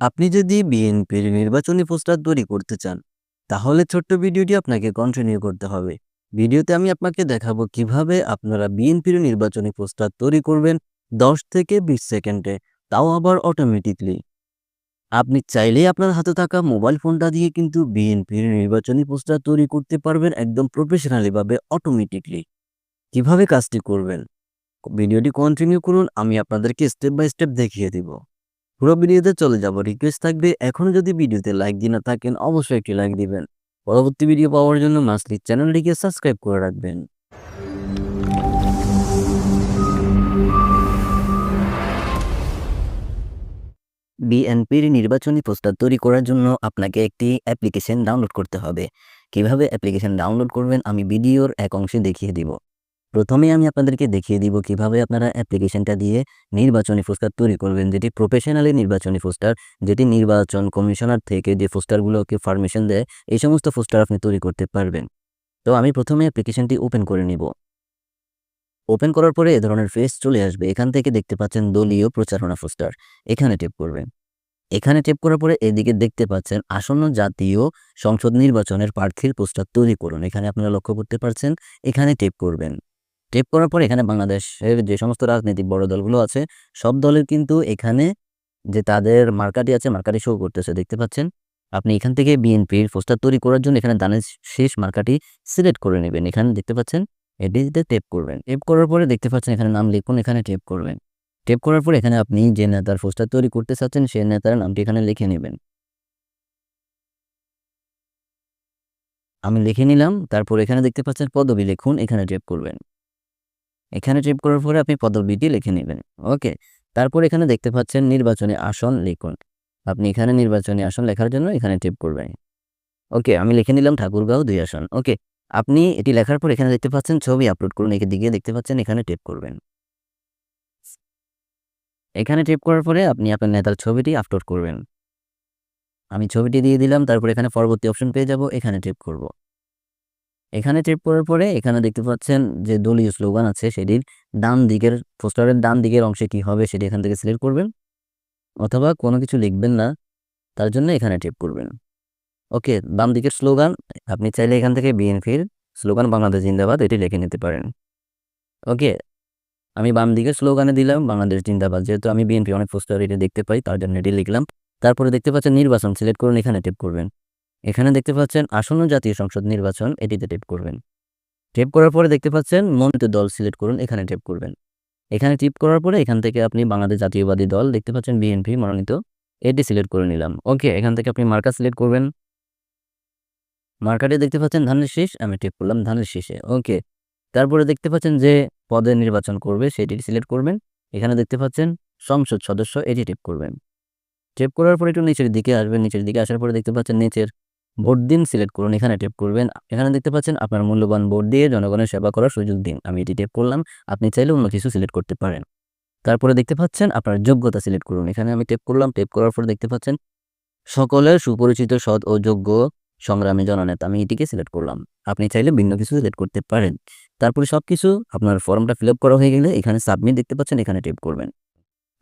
আপনি যদি বিএনপির নির্বাচনী পোস্টার তৈরি করতে চান, তাহলে ছোট্ট ভিডিওটি আপনাকে কন্টিনিউ করতে হবে। ভিডিওতে আমি আপনাকে দেখাবো কীভাবে আপনারা বিএনপির নির্বাচনী পোস্টার তৈরি করবেন দশ থেকে বিশ সেকেন্ডে, তাও আবার অটোমেটিকলি আপনি চাইলেই আপনার হাতে থাকা মোবাইল ফোনটা দিয়ে কিন্তু বিএনপির নির্বাচনী পোস্টার তৈরি করতে পারবেন একদম প্রফেশনালিভাবে অটোমেটিকলি কীভাবে কাজটি করবেন? ভিডিওটি কন্টিনিউ করুন, আমি আপনাদেরকে স্টেপ বাই স্টেপ দেখিয়ে দিব। পুরো ভিডিওতে চলে যাব। রিকোয়েস্ট থাকবে, এখনও যদি ভিডিওতে লাইক দিয়ে না থাকেন, অবশ্যই একটি লাইক দিবেন। পরবর্তী ভিডিও পাওয়ার জন্য মাসলি চ্যানেলটিকে সাবস্ক্রাইব করে রাখবেন। বিএনপির নির্বাচনী পোস্টার তৈরি করার জন্য আপনাকে একটি অ্যাপ্লিকেশন ডাউনলোড করতে হবে। কীভাবে অ্যাপ্লিকেশন ডাউনলোড করবেন, আমি ভিডিওর এক অংশে দেখিয়ে দিব। প্রথমে আমি আপনাদেরকে দেখিয়ে দিব কীভাবে আপনারা অ্যাপ্লিকেশনটা দিয়ে নির্বাচনী পোস্টার তৈরি করবেন। যেটি প্রফেশনালি নির্বাচনী পোস্টার, যেটি নির্বাচন কমিশনার থেকে যে পোস্টারগুলোকে পারমিশন দেয়, এই সমস্ত পোস্টার আপনি তৈরি করতে পারবেন। তো আমি প্রথমে অ্যাপ্লিকেশনটি ওপেন করে নিব। ওপেন করার পরে এ ধরনের ফেস চলে আসবে। এখান থেকে দেখতে পাচ্ছেন দলীয় প্রচারণা পোস্টার। এখানে টেপ করবেন। এখানে টেপ করার পরে এদিকে দেখতে পাচ্ছেন আসন্ন জাতীয় সংসদ নির্বাচনের প্রার্থীর পোস্টার তৈরি করুন। এখানে আপনারা লক্ষ্য করতে পারছেন, এখানে টেপ করবেন। টেপ করার পর এখানে বাংলাদেশের যে সমস্ত রাজনৈতিক বড় দলগুলো আছে, সব দলের কিন্তু এখানে যে তাদের মার্কাটি আছে, মার্কাটি শো করতেছে। দেখতে পাচ্ছেন? আপনি এখান থেকে বিএনপির পোস্টার তৈরি করার জন্য এখানে দানের শেষ মার্কাটি সিলেক্ট করে নেবেন। এখানে দেখতে পাচ্ছেন? এটিতে টেপ করবেন। টেপ করার পরে দেখতে পাচ্ছেন এখানে নাম লিখুন, এখানে টেপ করবেন। টেপ করার পর এখানে আপনি যে নেতার পোস্টার তৈরি করতে চাচ্ছেন, সেই নেতার নামটি এখানে লিখে নেবেন। আমি লিখে নিলাম, তারপর এখানে দেখতে পাচ্ছেন পদবি লিখুন, এখানে টেপ করবেন। এখানে টেপ করার পরে আপনি পদবিটি লিখে নেবেন। ওকে তারপর এখানে দেখতে পাচ্ছেন নির্বাচনী আসন লিখুন। আপনি এখানে নির্বাচনী আসন লেখার জন্য এখানে টেপ করবেন। ওকে আমি লিখে নিলাম ঠাকুরগাঁও দুই আসন। ওকে আপনি এটি লেখার পর এখানে দেখতে পাচ্ছেন ছবি আপলোড করুন। দিকে দেখতে পাচ্ছেন এখানে টেপ করবেন। এখানে টেপ করার পরে আপনি আপনার নেতার ছবিটি আপলোড করবেন। আমি ছবিটি দিয়ে দিলাম, তারপর এখানে পরবর্তী অপশন পেয়ে যাব, এখানে টেপ করব। এখানে টেপ করার পরে এখানে দেখতে পাচ্ছেন যে দলীয় স্লোগান আছে সেটির ডান দিকের পোস্টারের ডান দিকের অংশে কি হবে সেটি এখান থেকে সিলেক্ট করবেন অথবা কোনো কিছু লিখবেন না, তার জন্য এখানে টেপ করবেন। ওকে, বাম দিকের স্লোগান আপনি চাইলে এখান থেকে বিএনপির স্লোগান বাংলাদেশ জিন্দাবাদ এটি লিখে নিতে পারেন। ওকে, আমি বাম দিকের স্লোগানে দিলাম, বাংলাদেশ জিন্দাবাদ, যেহেতু আমি বিএনপি অনেক পোস্টার এটা দেখতে পাই, তার জন্য এটি লিখলাম। তারপরে দেখতে পাচ্ছেন নির্বাচন সিলেক্ট করুন, এখানে টেপ করবেন। এখানে দেখতে পাচ্ছেন আসন্ন জাতীয় সংসদ নির্বাচন, এটিতে টেপ করবেন। টেপ করার পরে দেখতে পাচ্ছেন মনোনীত দল সিলেক্ট করুন, এখানে টেপ করবেন। এখানে টিপ করার পরে এখান থেকে আপনি বাংলাদেশ জাতীয়বাদী দল, দেখতে পাচ্ছেন বিএনপি মনোনীত, এটি সিলেক্ট করে নিলাম। ওকে এখান থেকে আপনি মার্কার সিলেক্ট করবেন। মার্কারে দেখতে পাচ্ছেন ধানের শীষ, আমি টিপ করলাম ধানের শীষে। ওকে তারপরে দেখতে পাচ্ছেন যে পদে নির্বাচন করবে, সেটি সিলেক্ট করবেন। এখানে দেখতে পাচ্ছেন সংসদ সদস্য, এটি টিপ করবেন। টেপ করার পরে একটু নিচের দিকে আসবেন, নিচের দিকে আসার পরে দেখতে পাচ্ছেন নিচের ভোট দিন সিলেক্ট করুন, এখানে টেপ করবেন। এখানে দেখতে পাচ্ছেন আপনার মূল্যবান ভোট দিয়ে জনগণের সেবা করার সুযোগ দিন। আমি এটি টেপ করলাম, আপনি চাইলে অন্য কিছু সিলেক্ট করতে পারেন। তারপরে দেখতে পাচ্ছেন আপনার যোগ্যতা সিলেক্ট করুন। এখানে আমি টেপ করলাম, টেপ করার পর দেখতে পাচ্ছেন সকলের সুপরিচিত, সৎ ও যোগ্য সংগ্রামী জননেতা, আমি এটিকে সিলেক্ট করলাম। আপনি চাইলে ভিন্ন কিছু সিলেক্ট করতে পারেন। তারপরে সব কিছু আপনার ফর্মটা ফিল করা হয়ে গেলে এখানে সাবমিট দেখতে পাচ্ছেন, এখানে টেপ করবেন।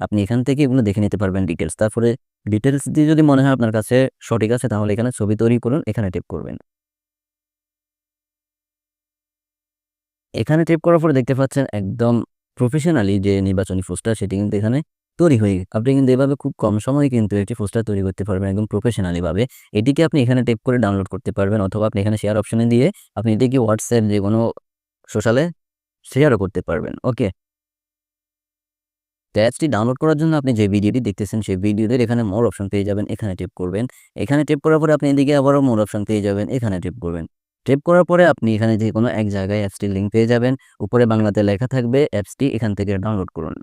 আপনি এখান থেকে এগুলো দেখে নিতে পারবেন ডিটেলস তারপরে ডিটেলস দিয়ে যদি মনে হয় আপনার কাছে সঠিক আছে, তাহলে এখানে ছবি তৈরি করুন, এখানে টেপ করবেন। এখানে টেপ করার পরে দেখতে পাচ্ছেন একদম প্রফেশনালি যে নির্বাচনী পোস্টার, সেটি কিন্তু এখানে তৈরি হয়ে আপনি কিন্তু এভাবে খুব কম সময়ে কিন্তু একটি পোস্টার তৈরি করতে পারবেন একদম প্রফেশনালিভাবে এটিকে আপনি এখানে টেপ করে ডাউনলোড করতে পারবেন, অথবা আপনি এখানে শেয়ার অপশনে দিয়ে আপনি এটিকে হোয়াটসঅ্যাপ যে কোনো সোশ্যালে শেয়ারও করতে পারবেন ওকে তো অ্যাপসটি ডাউনলোড করার জন্য আপনি যে ভিডিওটি দেখতেছেন, সেই ভিডিওতে এখানে মোর অপশন পেয়ে যাবেন, এখানে টেপ করবেন। এখানে টেপ করার পরে আপনি এদিকে আবারও মোর অপশন পেয়ে যাবেন, এখানে টেপ করবেন। টেপ করার পরে আপনি এখানে যে কোনো এক জায়গায় অ্যাপসটির লিঙ্ক পেয়ে যাবেন। উপরে বাংলাতে লেখা থাকবে অ্যাপসটি এখান থেকে ডাউনলোড করুন।